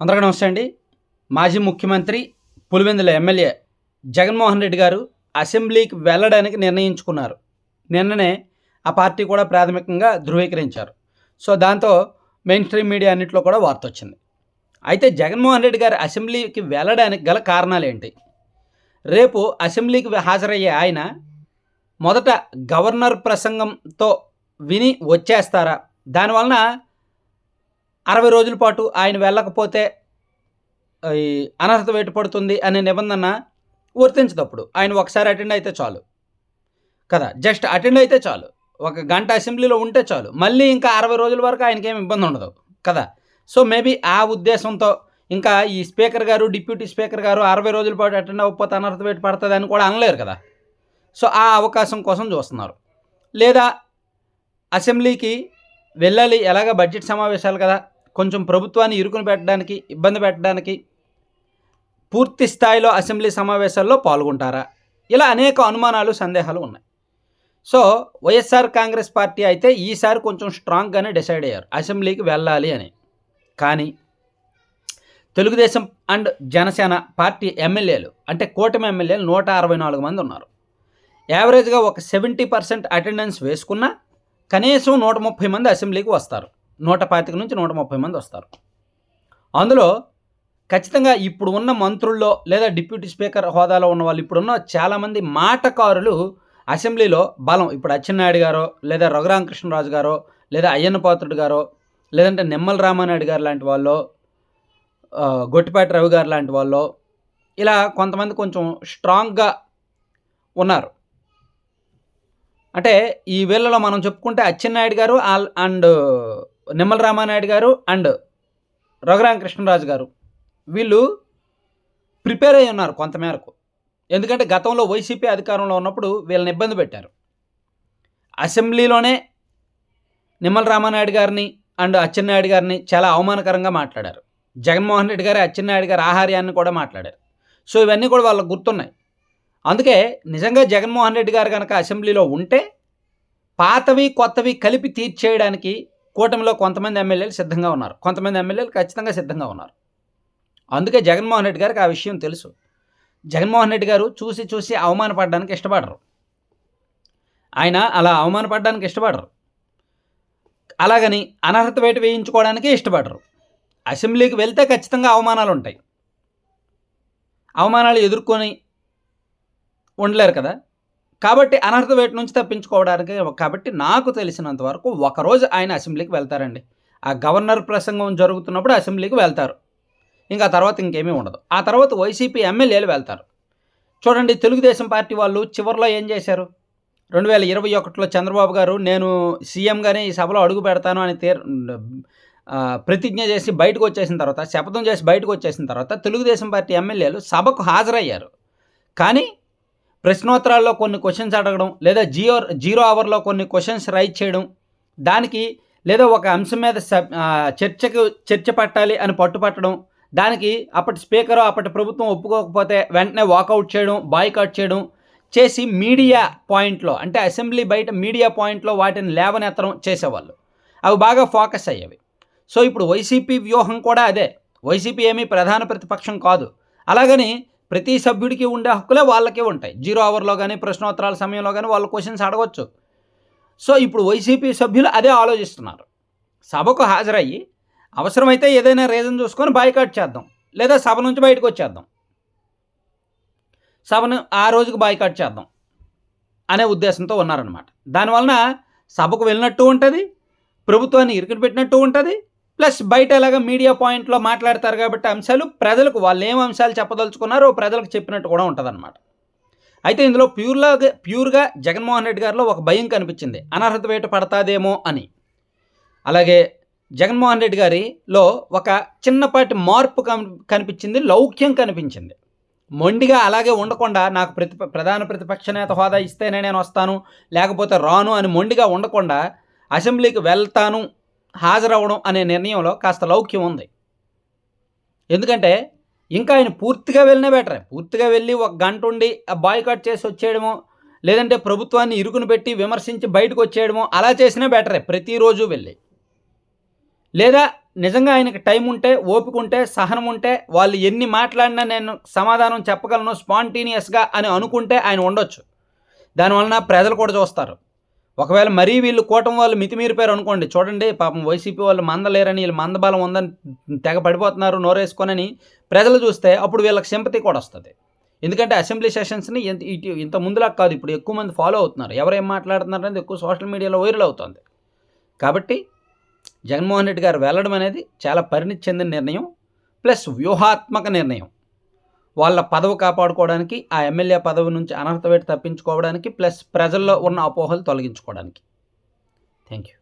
అందరికీ నమస్తే అండి. మాజీ ముఖ్యమంత్రి పులివెందుల ఎమ్మెల్యే జగన్మోహన్ రెడ్డి గారు అసెంబ్లీకి వెళ్ళడానికి నిర్ణయించుకున్నారు. నిన్ననే ఆ పార్టీ కూడా ప్రాథమికంగా ధృవీకరించారు. సో దాంతో మెయిన్ స్ట్రీమ్ మీడియా అన్నింటిలో కూడా వార్త వచ్చింది. అయితే జగన్మోహన్ రెడ్డి గారు అసెంబ్లీకి వెళ్ళడానికి గల కారణాలు ఏంటి? రేపు అసెంబ్లీకి హాజరయ్యే ఆయన మొదట గవర్నర్ ప్రసంగంతో విని వచ్చేస్తారా? దానివలన అరవై రోజుల పాటు ఆయన వెళ్ళకపోతే ఈ అనర్హత వేటు పడుతుంది అనే నిబంధన వర్తించదప్పుడు. ఆయన ఒకసారి అటెండ్ అయితే చాలు. కదా జస్ట్ అటెండ్ అయితే చాలు. ఒక గంట అసెంబ్లీలో ఉంటే చాలు. మళ్ళీ ఇంకా అరవై రోజుల వరకు ఆయనకి ఏమి ఇబ్బంది ఉండదు. కదా సో మేబీ ఆ ఉద్దేశంతో ఇంకా ఈ స్పీకర్ గారు డిప్యూటీ స్పీకర్ గారు అరవై రోజుల పాటు అటెండ్ అవ్వకపోతే అనర్హత వేటు పడుతుంది అని కూడా అనలేరు కదా. సో ఆ అవకాశం కోసం చూస్తున్నారు. లేదా అసెంబ్లీకి వెళ్ళాలి. ఎలాగ బడ్జెట్ సమావేశాలు కదా కొంచెం ప్రభుత్వాన్ని ఇరుకుని పెట్టడానికి ఇబ్బంది పెట్టడానికి పూర్తి స్థాయిలో అసెంబ్లీ సమావేశాల్లో పాల్గొంటారా? ఇలా అనేక అనుమానాలు సందేహాలు ఉన్నాయి. సో వైఎస్ఆర్ కాంగ్రెస్ పార్టీ అయితే ఈసారి కొంచెం స్ట్రాంగ్గానే డిసైడ్ అయ్యారు. అసెంబ్లీకి వెళ్ళాలి అని. కానీ తెలుగుదేశం అండ్ జనసేన పార్టీ ఎమ్మెల్యేలు అంటే కూటమి ఎమ్మెల్యేలు నూట అరవై నాలుగు మంది ఉన్నారు. యావరేజ్గా ఒక సెవెంటీ పర్సెంట్ అటెండెన్స్ వేసుకున్నా కనీసం నూట ముప్పై మంది అసెంబ్లీకి వస్తారు. నూట పాతిక నుంచి నూట ముప్పై మంది వస్తారు. అందులో ఖచ్చితంగా ఇప్పుడు ఉన్న మంత్రుల్లో లేదా డిప్యూటీ స్పీకర్ హోదాలో ఉన్న వాళ్ళు ఇప్పుడున్న చాలామంది మాటకారులు అసెంబ్లీలో బలం ఇప్పుడు అచ్చెన్నాయుడు గారో లేదా రఘురామకృష్ణరాజు గారో లేదా అయ్యన్న పాత్రుడు గారో లేదంటే నిమ్మల రామానాయుడు గారు లాంటి వాళ్ళు గొట్టిపాటి రవి గారు లాంటి వాళ్ళు ఇలా కొంతమంది కొంచెం స్ట్రాంగ్గా ఉన్నారు. అంటే ఈ వేళలో మనం చెప్పుకుంటే అచ్చెన్నాయుడు గారు అండ్ నిమ్మల రామానాయుడు గారు అండ్ రఘురామకృష్ణరాజు గారు. వీళ్ళు ప్రిపేర్ అయి ఉన్నారు కొంతమేరకు ఎందుకంటే గతంలో వైసీపీ అధికారంలో ఉన్నప్పుడు వీళ్ళని ఇబ్బంది పెట్టారు. అసెంబ్లీలోనే నిమ్మల రామానాయుడు గారిని అండ్ అచ్చెన్నాయుడు గారిని చాలా అవమానకరంగా మాట్లాడారు. జగన్మోహన్ రెడ్డి గారు అచ్చెన్నాయుడు గారి ఆహార్యాన్ని కూడా మాట్లాడారు. సో ఇవన్నీ కూడా వాళ్ళకు గుర్తున్నాయి. అందుకే నిజంగా జగన్మోహన్ రెడ్డి గారు కనుక అసెంబ్లీలో ఉంటే పాతవి కొత్తవి కలిపి తీర్చేయడానికి కూటమిలో కొంతమంది ఎమ్మెల్యేలు సిద్ధంగా ఉన్నారు. కొంతమంది ఎమ్మెల్యేలు ఖచ్చితంగా సిద్ధంగా ఉన్నారు. అందుకే జగన్మోహన్ రెడ్డి గారికి ఆ విషయం తెలుసు. జగన్మోహన్ రెడ్డి గారు చూసి చూసి అవమానపడడానికి ఇష్టపడరు. ఆయన అలా అవమానపడడానికి ఇష్టపడరు. అలాగని అనర్హత వేటు వేయించుకోవడానికి ఇష్టపడరు. అసెంబ్లీకి వెళ్తే ఖచ్చితంగా అవమానాలు ఉంటాయి. అవమానాలు ఎదుర్కొని ఉండలేరు కదా. కాబట్టి అనర్హత వేటు నుంచి తప్పించుకోవడానికి కాబట్టి నాకు తెలిసినంత వరకు ఒకరోజు ఆయన అసెంబ్లీకి వెళ్తారండి. ఆ గవర్నర్ ప్రసంగం జరుగుతున్నప్పుడు అసెంబ్లీకి వెళ్తారు. ఇంకా తర్వాత ఇంకేమీ ఉండదు. ఆ తర్వాత వైసీపీ ఎమ్మెల్యేలు వెళ్తారు. చూడండి తెలుగుదేశం పార్టీ వాళ్ళు చివరిలో ఏం చేశారు? రెండు వేల ఇరవై ఒకటిలో చంద్రబాబు గారు నేను సీఎంగానే ఈ సభలో అడుగు పెడతాను అని తీర్ ప్రతిజ్ఞ చేసి బయటకు వచ్చేసిన తర్వాత శపథం చేసి బయటకు వచ్చేసిన తర్వాత తెలుగుదేశం పార్టీ ఎమ్మెల్యేలు సభకు హాజరయ్యారు. కానీ ప్రశ్నోత్తరాల్లో కొన్ని క్వశ్చన్స్ అడగడం లేదా జియో జీరో అవర్లో కొన్ని క్వశ్చన్స్ రైట్ చేయడం. దానికి లేదా ఒక అంశం మీద చర్చకు చర్చ పట్టాలి అని పట్టుపట్టడం. దానికి అప్పటి స్పీకర్ అప్పటి ప్రభుత్వం ఒప్పుకోకపోతే వెంటనే వాకౌట్ చేయడం బాయ్కాట్ చేయడం చేసి మీడియా పాయింట్లో అంటే అసెంబ్లీ బయట మీడియా పాయింట్లో వాటిని లేవనెత్తడం చేసేవాళ్ళు. అవి బాగా ఫోకస్ అయ్యేవి. సో ఇప్పుడు వైసీపీ వ్యూహం కూడా అదే. వైసీపీ ఏమీ ప్రధాన ప్రతిపక్షం కాదు. అలాగని ప్రతి సభ్యుడికి ఉండే హక్కులే వాళ్ళకే ఉంటాయి. జీరో అవర్లో కానీ ప్రశ్నోత్తరాల సమయంలో కానీ వాళ్ళు క్వశ్చన్స్ అడగవచ్చు సో ఇప్పుడు వైసీపీ సభ్యులు అదే ఆలోచిస్తున్నారు. సభకు హాజరయ్యి అవసరమైతే ఏదైనా రీజన్ చూసుకొని బాయ్కాట్ చేద్దాం. లేదా సభ నుంచి బయటకు వచ్చేద్దాం. సభను ఆ రోజుకు బాయ్కాట్ చేద్దాం అనే ఉద్దేశంతో ఉన్నారనమాట దానివలన సభకు వెళ్ళినట్టు ఉంటుంది ప్రభుత్వాన్ని ఇరుకుని పెట్టినట్టు ఉంటుంది ప్లస్ బయట ఎలాగ మీడియా పాయింట్లో మాట్లాడతారు కాబట్టి అంశాలు ప్రజలకు వాళ్ళు ఏం అంశాలు చెప్పదలుచుకున్నారో ప్రజలకు చెప్పినట్టు కూడా ఉంటుందన్నమాట. అయితే ఇందులో ప్యూర్లా ప్యూర్గా జగన్మోహన్ రెడ్డి గారిలో ఒక భయం కనిపించింది. అనర్హత వేట పడతాదేమో అని. అలాగే జగన్మోహన్ రెడ్డి గారిలో ఒక చిన్నపాటి మార్పు కన్- కనిపించింది లౌక్యం కనిపించింది. మొండిగా అలాగే ఉండకుండా నాకు ప్రతి ప్రధాన ప్రతిపక్ష నేత హోదా ఇస్తేనే నేను వస్తాను లేకపోతే రాను అని మొండిగా ఉండకుండా అసెంబ్లీకి వెళ్తాను హాజరవ్వడం అనే నిర్ణయంలో కాస్త లౌక్యం ఉంది. ఎందుకంటే ఇంకా ఆయన పూర్తిగా వెళ్ళినా బెటరే. పూర్తిగా వెళ్ళి ఒక గంట ఉండి ఆ బాయ్కాట్ చేసి వచ్చేయడమో లేదంటే ప్రభుత్వాన్ని ఇరుకును పెట్టి విమర్శించి బయటకు వచ్చేయడమో అలా చేసినా బెటరే ప్రతిరోజు వెళ్ళి. లేదా నిజంగా ఆయనకి టైం ఉంటే ఓపిక ఉంటే సహనం ఉంటే వాళ్ళు ఎన్ని మాట్లాడినా నేను సమాధానం చెప్పగలను స్పాంటేనియస్గా అని అనుకుంటే ఆయన ఉండొచ్చు. దానివలన ప్రజలు కూడా చూస్తారు. ఒకవేళ మరీ వీళ్ళు కూటమి వాళ్ళు మితిమీరిపోయారు అనుకోండి చూడండి పాపం వైసీపీ వాళ్ళు మందలేరని వీళ్ళు మందబలం ఉందని తెగ పడిపోతున్నారు నోరేసుకొనని ప్రజలు చూస్తే అప్పుడు వీళ్ళకి సింపతి కూడా వస్తుంది. ఎందుకంటే అసెంబ్లీ సెషన్స్ని ఇంత ఇటు- ఇంత ముందులా కాదు ఇప్పుడు ఎక్కువ మంది ఫాలో అవుతున్నారు. ఎవరేం మాట్లాడుతున్నారు అనేది ఎక్కువ సోషల్ మీడియాలో వైరల్ అవుతుంది. కాబట్టి జగన్మోహన్ రెడ్డి గారు వెళ్ళడం అనేది చాలా పరిణితి చెందిన నిర్ణయం ప్లస్ వ్యూహాత్మక నిర్ణయం. వాళ్ళ పదవి కాపాడుకోవడానికి ఆ ఎమ్మెల్యే పదవి నుంచి అనర్హత పెట్టి తప్పించుకోవడానికి ప్లస్ ప్రజల్లో ఉన్న అపోహలు తొలగించుకోవడానికి. Thank you